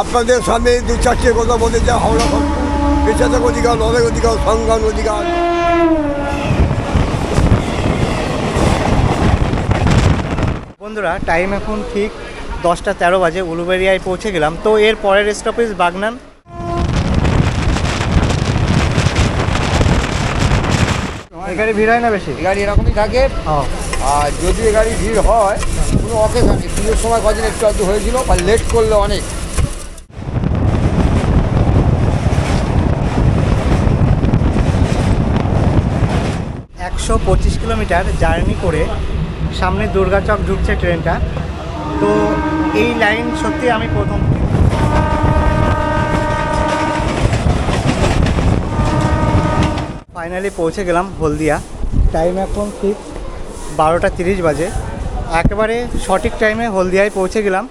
আপনাদের সামনে দু চারটে কথা বলে যা হাওড়া বেঁচে অধিকার লড়াই অধিকার সংগ্রাম অধিকার। বন্ধুরা টাইম এখন ঠিক দশটা তেরো বাজে উলুবেরিয়ায় পৌঁছে গেলাম। তো এর পরের স্টপেজ বাগনান। এখানে ভিড় হয় না বেশি? গাড়ি এরকমই থাকে। আর যদি গাড়ি ভিড় হয় কোনো অকেশনে পুজোর সময় কদিন একটু আধটু হয়েছিল বা লেট করলে অনেক। একশো পঁচিশ কিলোমিটার জার্নি করে সামনে দুর্গাচক ঢুকছে ট্রেনটা। তো এই লাইন সত্যি আমি প্রথম। ফাইনালি পৌঁছে গেলাম হলদিয়া। টাইম এখন ঠিক বারোটা তিরিশ বাজে। একেবারে সঠিক টাইমে হলদিয়ায় পৌঁছে গেলাম।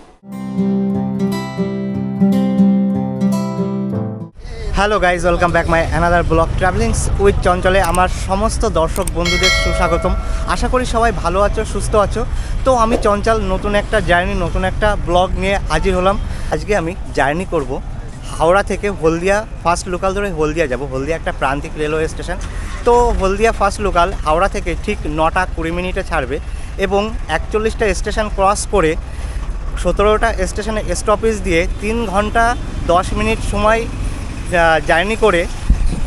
Hello guys welcome back my another blog travelings with চঞ্চলে আমার সমস্ত দর্শক বন্ধুদের সুস্বাগতম। আশা করি সবাই ভালো আছো, সুস্থ আছো। তো আমি চঞ্চল, নতুন একটা জার্নি নতুন একটা ব্লগ নিয়ে হাজির হলাম। আজকে আমি জার্নি করব হাওড়া থেকে হলদিয়া ফার্স্ট লোকাল ধরে হলদিয়া যাব। হলদিয়া একটা প্রান্তিক রেলওয়ে স্টেশন তো হলদিয়া ফার্স্ট লোকাল হাওড়া থেকে ঠিক নটা কুড়ি মিনিটে ছাড়বে এবং একচল্লিশটা স্টেশন ক্রস করে সতেরোটা স্টেশনে স্টপেজ দিয়ে তিন ঘণ্টা দশ মিনিট সময় জার্নি করে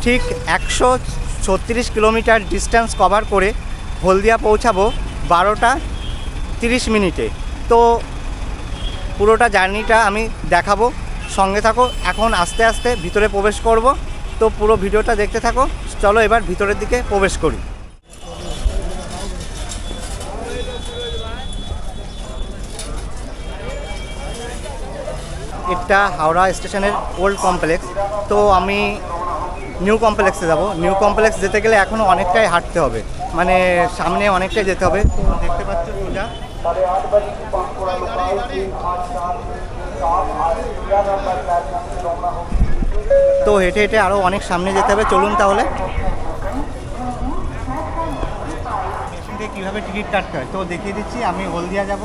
ঠিক একশো ছত্রিশ কিলোমিটার ডিস্টেন্স কভার করে হলদিয়া পৌঁছাবো বারোটা তিরিশ মিনিটে। তো পুরোটা জার্নিটা আমি দেখাবো, সঙ্গে থাকো। এখন আস্তে আস্তে ভিতরে প্রবেশ করব। তো পুরো ভিডিওটা দেখতে থাকো। চলো এবার ভিতরের দিকে প্রবেশ করি। এটা হাওড়া স্টেশনের ওল্ড কমপ্লেক্স। তো আমি নিউ কমপ্লেক্সে যাব। নিউ কমপ্লেক্স যেতে গেলে এখনও অনেকটাই হাঁটতে হবে। মানে সামনে অনেকটাই যেতে হবে। তো দেখতে পাচ্ছ সোজা তো হেঁটে হেঁটে আরও অনেক সামনে যেতে হবে। চলুন তাহলে। কীভাবে টিকিট কাটতে হয়? তো দেখিয়ে দিচ্ছি। আমি হলদিয়া যাব।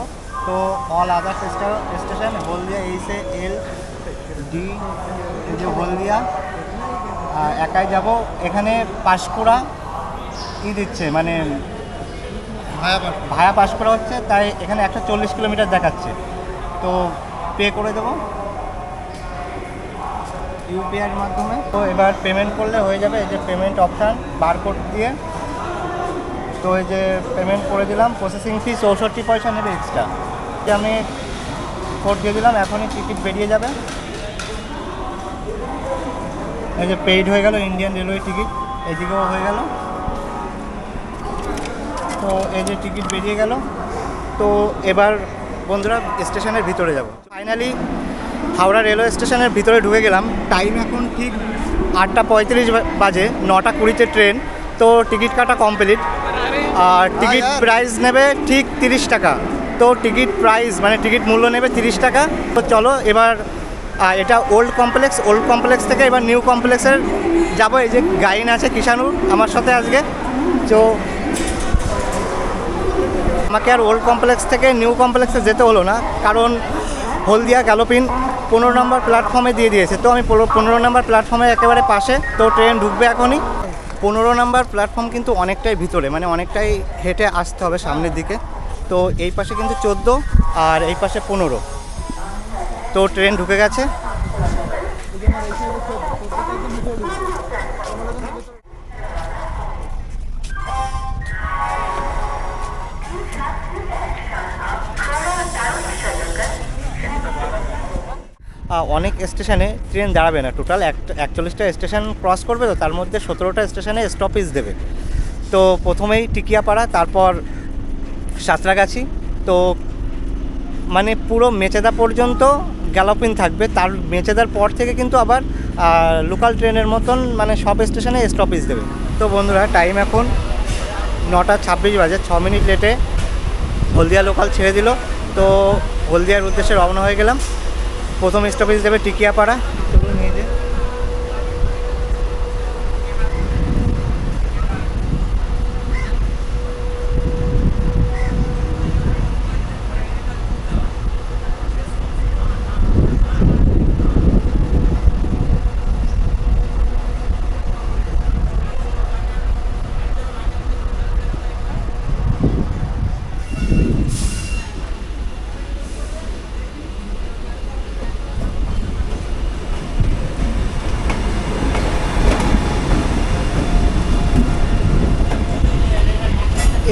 তো অল আদার্স স্টেশন হলদিয়া এইসে এল ডি এই যে হলদিয়া একাই যাব। এখানে পাঁশকুড়া ই দিচ্ছে মানে ভায়া পাঁশকুড়া। হচ্ছে তাই এখানে একশো চল্লিশ কিলোমিটার দেখাচ্ছে। তো পে করে দেবো। ইউপিআইয়ের মাধ্যমে। তো এবার পেমেন্ট করলে হয়ে যাবে এই যে পেমেন্ট অপশান বারকোড দিয়ে। তো এই যে পেমেন্ট করে দিলাম প্রসেসিং ফি চৌষট্টি পয়সা নেবে এক্সট্রা যে আমি কোড দিয়ে দিলাম এখনই টিকিট বেরিয়ে যাবে। এই যে পেইড হয়ে গেল ইন্ডিয়ান রেলওয়ে টিকিট এদিকেও হয়ে গেল। তো এই যে টিকিট বেরিয়ে গেল তো এবার বন্ধুরা স্টেশনের ভিতরে যাব। ফাইনালি হাওড়া রেলওয়ে স্টেশনের ভিতরে ঢুকে গেলাম। টাইম এখন ঠিক আটটা পঁয়ত্রিশ বাজে নটা কুড়িতে ট্রেন তো টিকিট কাটা কমপ্লিট আর টিকিট প্রাইস নেবে ঠিক তিরিশ টাকা। তো টিকিট প্রাইস মানে টিকিট মূল্য নেবে তিরিশ টাকা। তো চলো এবার এটা ওল্ড কমপ্লেক্স ওল্ড কমপ্লেক্স থেকে এবার নিউ কমপ্লেক্সের যাব। এই যে গাইন আছে কিষানুর আমার সাথে আজকে। তো আমাকে আর ওল্ড কমপ্লেক্স থেকে নিউ কমপ্লেক্সে যেতে হলো না, কারণ হলদিয়া গ্যালোপিন পনেরো নম্বর প্ল্যাটফর্মে দিয়ে দিয়েছে। তো আমি পনেরো- পনেরো নম্বর প্ল্যাটফর্মে একেবারে পাশে, তো ট্রেন ঢুকবে এখনই। পনেরো নম্বর প্ল্যাটফর্ম কিন্তু অনেকটাই ভিতরে মানে অনেকটাই হেঁটে আসতে হবে সামনের দিকে। তো এই পাশে কিন্তু চোদ্দ আর এই পাশে পনেরো। তো ট্রেন ঢুকে গেছে। অনেক স্টেশনে ট্রেন দাঁড়াবে না টোটাল। একচল্লিশটা স্টেশন ক্রস করবে তো, তার মধ্যে সতেরোটা স্টেশনে স্টপেজ দেবে। তো প্রথমেই টিকিয়াপাড়া, তারপর সাঁতরাগাছি। তো মানে পুরো মেচেদা পর্যন্ত গ্যালোপিন থাকবে। তার মেচেদার পর থেকে কিন্তু আবার লোকাল ট্রেনের মতন মানে সব স্টেশনে স্টপেজ দেবে। তো বন্ধুরা টাইম এখন নটা ছাব্বিশ বাজে, ছ মিনিট লেটে হলদিয়া লোকাল ছেড়ে দিল। তো হলদিয়ার উদ্দেশ্যে রওনা হয়ে গেলাম। প্রথম স্টপেজ দেবে টিকিয়াপাড়া চলুন নিয়ে যে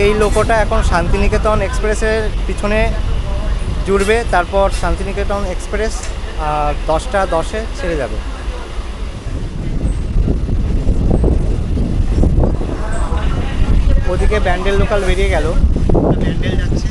এই লোকোটা এখন শান্তিনিকেতন এক্সপ্রেসের পিছনে জুড়বে, তারপর শান্তিনিকেতন এক্সপ্রেস দশটা দশে ছেড়ে যাবে। ওদিকে ব্যান্ডেল লোকাল বেরিয়ে গেল। ব্যান্ডেল যাচ্ছে।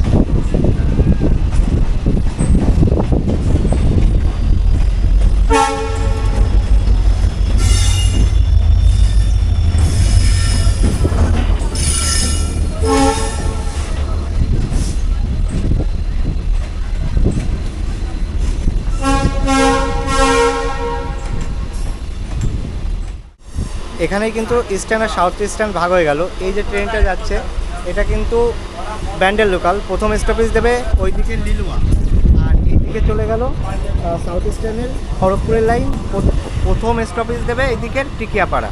এখানেই কিন্তু ইস্টার্ন আর সাউথ ইস্টার্ন ভাগ হয়ে গেল। এই যে ট্রেনটা যাচ্ছে, এটা কিন্তু ব্যান্ডেল লোকাল প্রথম স্টপেজ দেবে ওইদিকে লিলুয়া। আর এইদিকে চলে গেল সাউথ ইস্টার্নের খড়গপুরের লাইন প্রথম স্টপেজ দেবে এইদিকের টিকিয়াপাড়া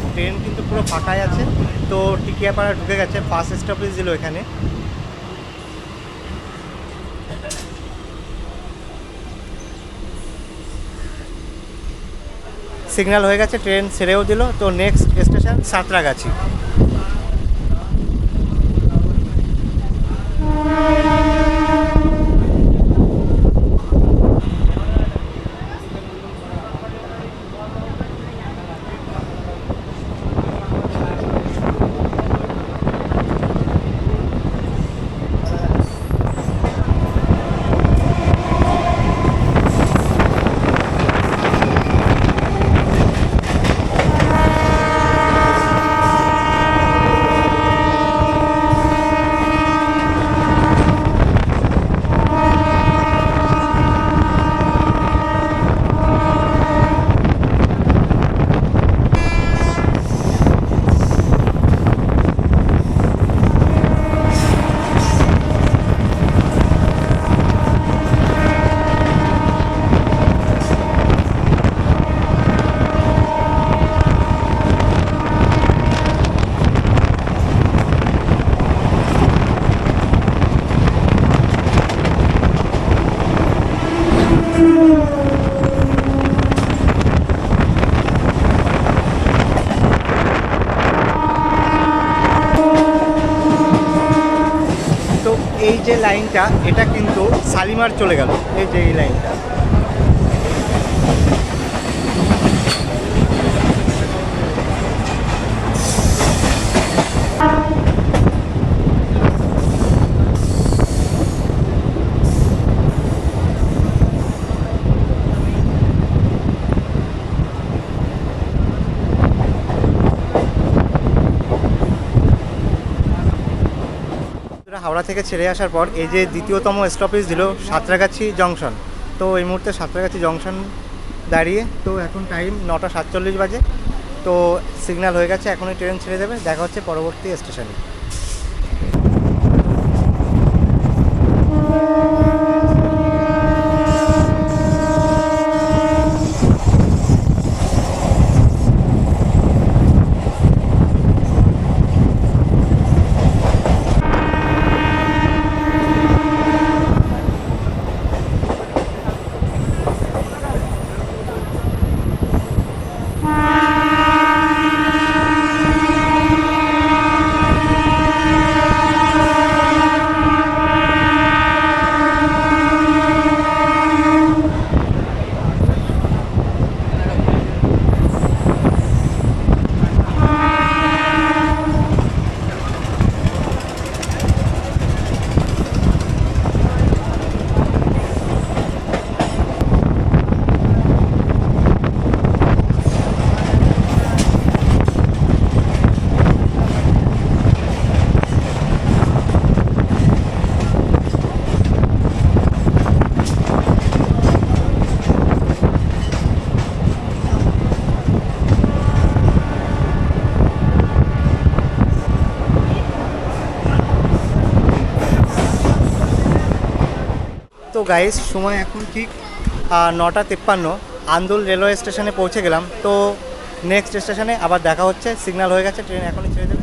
আর ট্রেন কিন্তু পুরো ফাঁকাই আছে তো টিকিয়াপাড়া ঢুকে গেছে ফার্স্ট স্টপেজ দিল এখানে। সিগন্যাল হয়ে গেছে ট্রেন ছেড়েও দিল। তো নেক্সট স্টেশন সাঁতরাগাছি তো এই যে লাইনটা এটা কিন্তু শালিমার চলে গেল। এই যে এই লাইনটা। থেকে ছেড়ে আসার পর এই যে দ্বিতীয়তম স্টপেজ দিল সাঁতরাগাছি জংশন তো এই মুহূর্তে সাঁতরাগাছি জংশন দাঁড়িয়ে, তো এখন টাইম নটা সাতচল্লিশ বাজে। তো সিগন্যাল হয়ে গেছে, এখনই ট্রেন ছেড়ে দেবে। দেখা হচ্ছে পরবর্তী স্টেশনে গাইস সময় এখন ঠিক নটা তিপ্পান্ন। আন্দুল রেলওয়ে স্টেশনে পৌঁছে গেলাম। তো নেক্সট স্টেশনে আবার দেখা হচ্ছে সিগন্যাল হয়ে গেছে ট্রেন এখনই ছেড়ে দেবে।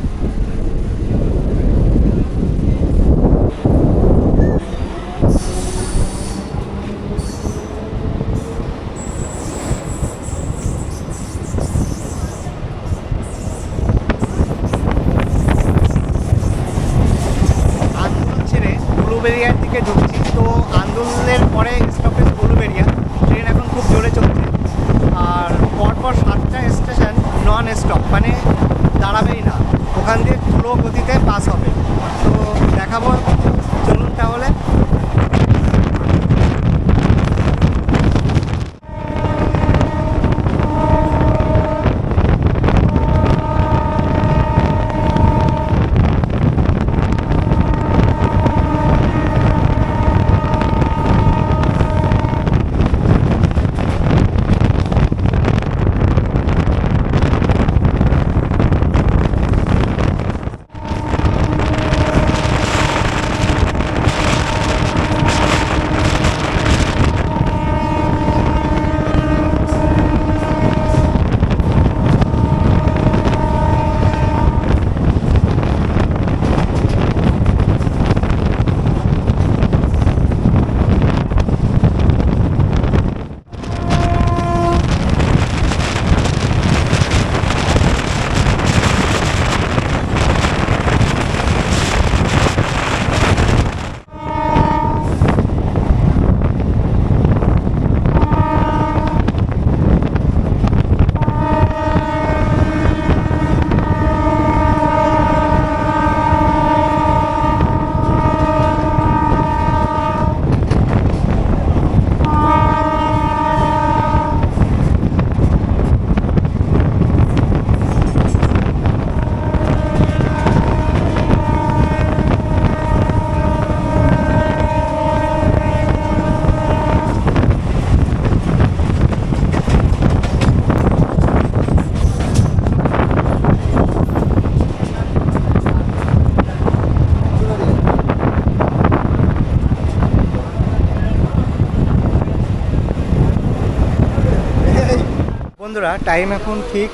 বন্ধুরা টাইম এখন ঠিক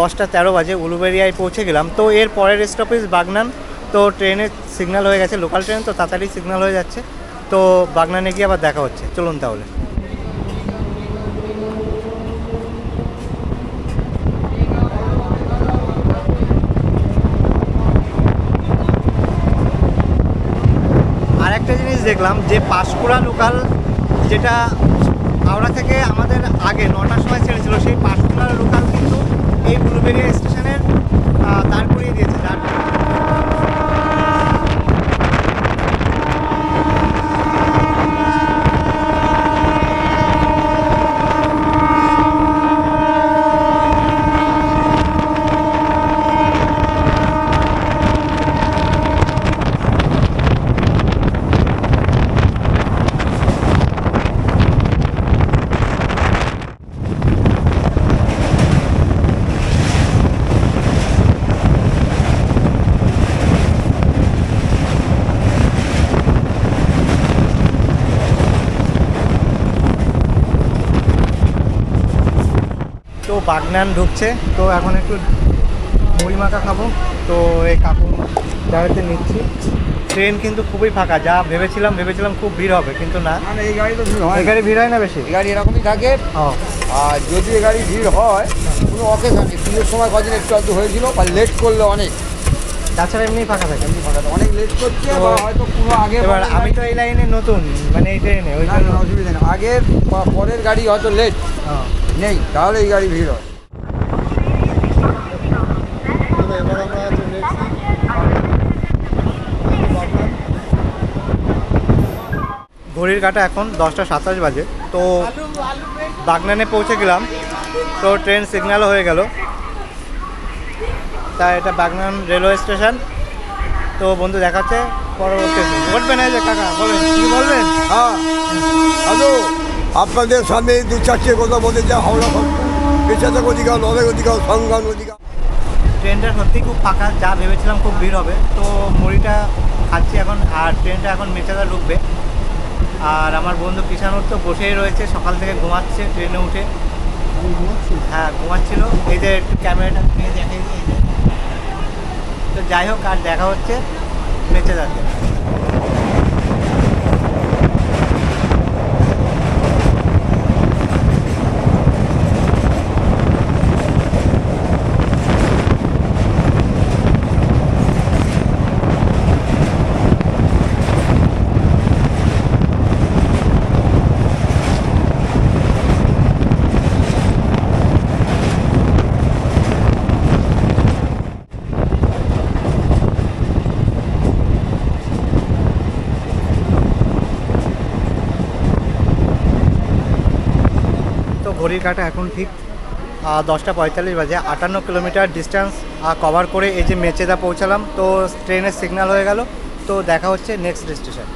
দশটা তেরো বাজে উলুবেরিয়ায় পৌঁছে গেলাম। তো এর পরের স্টপেজ বাগনান। তো ট্রেনের সিগন্যাল হয়ে গেছে লোকাল ট্রেন তো তাড়াতাড়ি সিগন্যাল হয়ে যাচ্ছে। তো বাগনানে গিয়ে আবার দেখা হচ্ছে। চলুন তাহলে। আর একটা জিনিস দেখলাম, যে পাঁশকুড়া লোকাল যেটা হাওড়া থেকে আমাদের আগে নটার সময় ছেড়েছিল, সেই পার্সোনাল লোকাল কিন্তু এই ব্লুবেরিয়া স্টেশনের দাঁড় করিয়ে দিয়েছে দাঁড় বাগনান ঢুকছে। তো এখন একটু মুড়ি মাখা খাব। তো এই কাকু দাঁড়াতে নিচ্ছি। ট্রেন কিন্তু খুবই ফাঁকা। যা ভেবেছিলাম ভেবেছিলাম খুব ভিড় হবে কিন্তু না। মানে এই গাড়ি তো ভিড় হয় এই গাড়ি ভিড় হয় না বেশি? এই গাড়ি এরকমই থাকে। আর যদি এই গাড়ি ভিড় হয় কোনো অকেশানে পুজোর সময় কদিন একটু আধটু হয়েছিল বা লেট করলে অনেক। তাছাড়া এমনি ফাঁকা থাকে। এমনি ফাঁকা থাকে। অনেক লেট করছে বা হয়তো কোনো আগে এবার আমি তো এই লাইনে নতুন মানে এই ট্রেনে ওই জন্য। অসুবিধা নেই। আগের বা পরের গাড়ি হয়তো লেট ও। নেই তাহলে এই গাড়ি ভিড় হয়। ঘড়ির কাটা এখন দশটা সাতাশ বাজে। তো বাগনানে পৌঁছে গেলাম। তো ট্রেন সিগন্যালও হয়ে গেল। তা এটা বাগনান রেলওয়ে স্টেশন। তো বন্ধু দেখাচ্ছে পরবর্তী বলবেন এই যে কাকা বলেন কি বলবেন? হ্যাঁ। হ্যালো। আপনাদের সামনে দু চারটে কথা বলে যা হাওড়া পেছাতে অধিকার নলের অধিকার সংজ্ঞান অধিকার। ট্রেনটা সত্যি খুব ফাঁকা, যা ভেবেছিলাম খুব ভিড় হবে। তো মুড়িটা খাচ্ছি এখন, আর ট্রেনটা এখন মেচাদা ঢুকবে। আর আমার বন্ধু কিষানুর তো বসেই রয়েছে, সকাল থেকে ঘুমাচ্ছে ট্রেনে উঠে। হ্যাঁ ঘুমাচ্ছিল। এই যে একটু ক্যামেরাটা দেখে তো যাই হোক, আর দেখা হচ্ছে বেঁচে ঘড়ির কাটা এখন ঠিক দশটা পঁয়তাল্লিশ বাজে। আটান্ন কিলোমিটার ডিস্টেন্স কভার করে এই যে মেচেদা পৌঁছালাম। তো ট্রেনের সিগন্যাল হয়ে গেল। তো দেখা হচ্ছে নেক্সট স্টেশন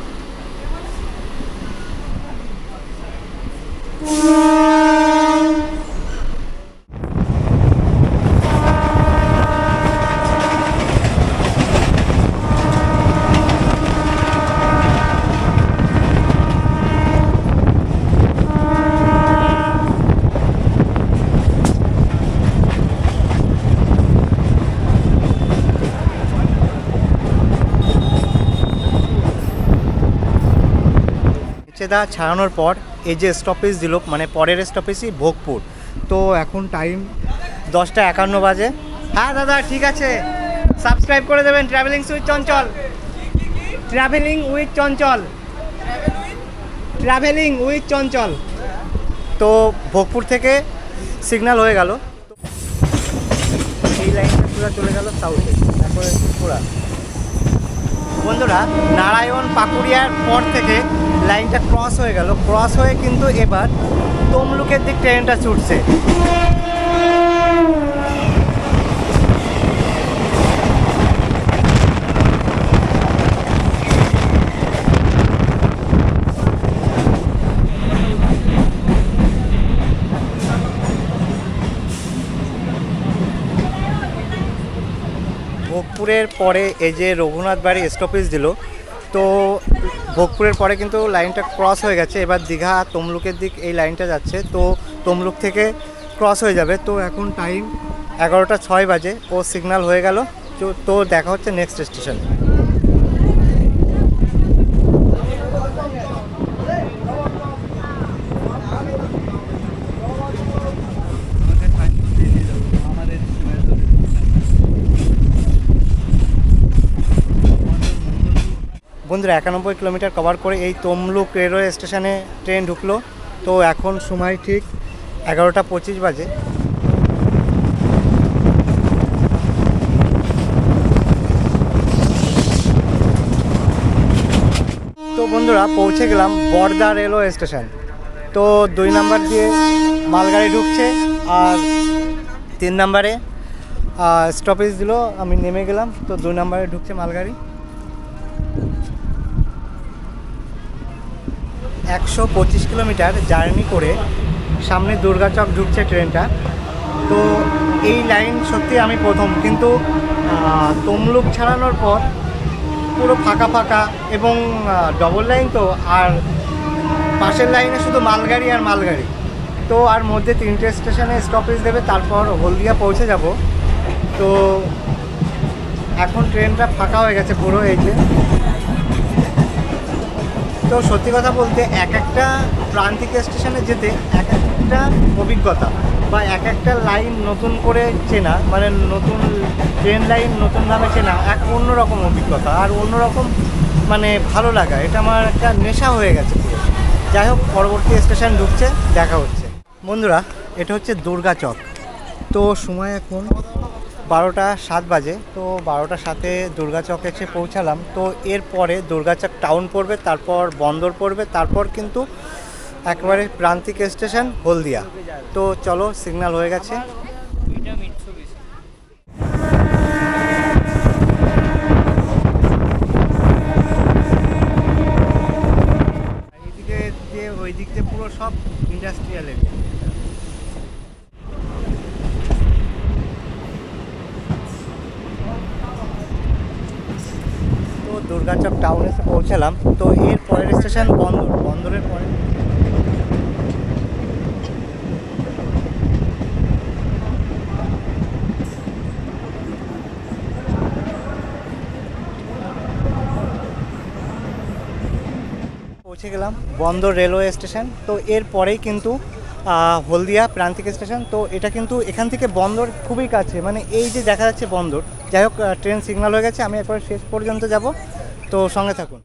মেচেদা ছাড়ানোর পর এই যে স্টপেজ দিল মানে পরের স্টপেজই ভোগপুর। তো এখন টাইম দশটা একান্ন বাজে। হ্যাঁ দাদা, ঠিক আছে। সাবস্ক্রাইব করে দেবেন traveling with Chanchal traveling with Chanchal traveling with Chanchal তো ভোগপুর থেকে সিগন্যাল হয়ে গেল। এই লাইনটা পুরো চলে গেল সাউথে তারপরে পুরা বন্ধুরা, নারায়ণ পাকুড়িয়ার পর থেকে লাইনটা ক্রস হয়ে গেল, ক্রস হয়ে কিন্তু এবার তমলুকের দিক ট্রেনটা ছুটছে। ভোগপুরের পরে এই যে রঘুনাথ বাড়ি স্টপেজ দিল, তো ভোগপুরের পরে কিন্তু লাইনটা ক্রস হয়ে গেছে। এবার দীঘা তমলুকের দিক এই লাইনটা যাচ্ছে। তো তমলুক থেকে ক্রস হয়ে যাবে। তো এখন টাইম এগারোটা ছয় বাজে। ও সিগনাল হয়ে গেল। তো দেখা হচ্ছে নেক্সট স্টেশন বন্ধুরা একানব্বই কিলোমিটার কভার করে এই তমলুক রেলওয়ে স্টেশনে ট্রেন ঢুকলো। তো এখন সময় ঠিক এগারোটা পঁচিশ বাজে। তো বন্ধুরা, পৌঁছে গেলাম বর্দা রেলওয়ে স্টেশন তো দুই নাম্বার দিয়ে মালগাড়ি ঢুকছে আর তিন নাম্বারে স্টপেজ দিল, আমি নেমে গেলাম। তো দুই নাম্বারে ঢুকছে মালগাড়ি। একশো পঁচিশ কিলোমিটার জার্নি করে সামনে দুর্গাচক ঢুকছে ট্রেনটা। তো এই লাইন সত্যি আমি প্রথম, কিন্তু তমলুক ছাড়ানোর পর পুরো ফাঁকা ফাঁকা এবং ডবল লাইন তো, আর পাশের লাইনে শুধু মালগাড়ি আর মালগাড়ি। তো আর মধ্যে তিনটে স্টেশনে স্টপেজ দেবে, তারপর হলদিয়া পৌঁছে যাব। তো এখন ট্রেনটা ফাঁকা হয়ে গেছে পুরো এই যে। তো সত্যি কথা বলতে এক একটা প্রান্তিক স্টেশনে যেতে এক একটা অভিজ্ঞতা বা এক একটা লাইন নতুন করে চেনা মানে নতুন ট্রেন লাইন নতুনভাবে চেনা এক অন্যরকম অভিজ্ঞতা আর অন্যরকম মানে ভালো লাগা। এটা আমার একটা নেশা হয়ে গেছে পুরো। যাই হোক, পরবর্তী স্টেশন ঢুকছে, দেখা হচ্ছে। বন্ধুরা, এটা হচ্ছে দুর্গাচক তো সময় এখন বারোটা সাত বাজে, তো বারোটা সাথে দুর্গাচক এসে পৌঁছালাম। তো এরপরে দুর্গাচক টাউন পড়বে, তারপর বন্দর পড়বে, তারপর কিন্তু একেবারে প্রান্তিক স্টেশন হলদিয়া। তো চলো সিগন্যাল হয়ে গেছে। ওই দিক দিয়ে পুরো সব ইন্ডাস্ট্রিয়াল এরিয়া তো দুর্গাচক টাউনে এসে পৌঁছালাম। তো এর পরের স্টেশন বন্দর। বন্দরের পরে পৌঁছে গেলাম বন্দর রেলওয়ে স্টেশন তো এর পরেই কিন্তু হলদিয়া প্রান্তিক স্টেশন তো এটা কিন্তু এখান থেকে বন্দর খুবই কাছে। মানে এই যে দেখা যাচ্ছে বন্দর। যাই হোক ট্রেন সিগন্যাল হয়ে গেছে। আমি একবার শেষ পর্যন্ত যাব। তো সঙ্গে থাকুন।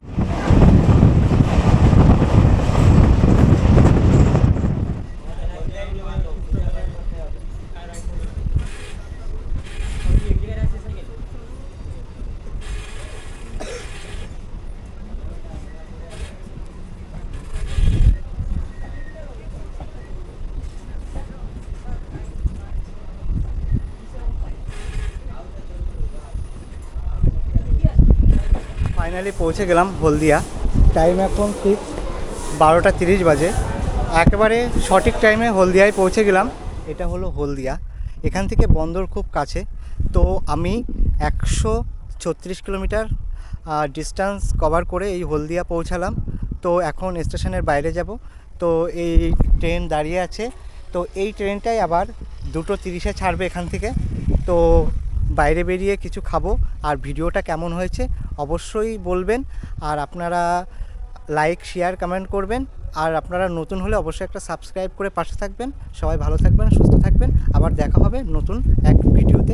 ফাইনালি পৌঁছে গেলাম হলদিয়া। টাইম এখন ঠিক বারোটা তিরিশ বাজে। একেবারে সঠিক টাইমে হলদিয়ায় পৌঁছে গেলাম। এটা হলো হলদিয়া। এখান থেকে বন্দর খুব কাছে। তো আমি একশো ছত্রিশ কিলোমিটার ডিস্টেন্স কভার করে এই হলদিয়া পৌঁছালাম। তো এখন স্টেশনের বাইরে যাব। তো এই ট্রেন দাঁড়িয়ে আছে। তো এই ট্রেনটাই আবার দুটো তিরিশে ছাড়বে এখান থেকে। তো বাইরে বেরিয়ে কিছু খাব, আর ভিডিওটা কেমন হয়েছে অবশ্যই বলবেন। আর আপনারা লাইক শেয়ার কমেন্ট করবেন। আর আপনারা নতুন হলে অবশ্যই একটা সাবস্ক্রাইব করে পাশে থাকবেন। সবাই ভালো থাকবেন, সুস্থ থাকবেন। আবার দেখা হবে নতুন এক ভিডিওতে।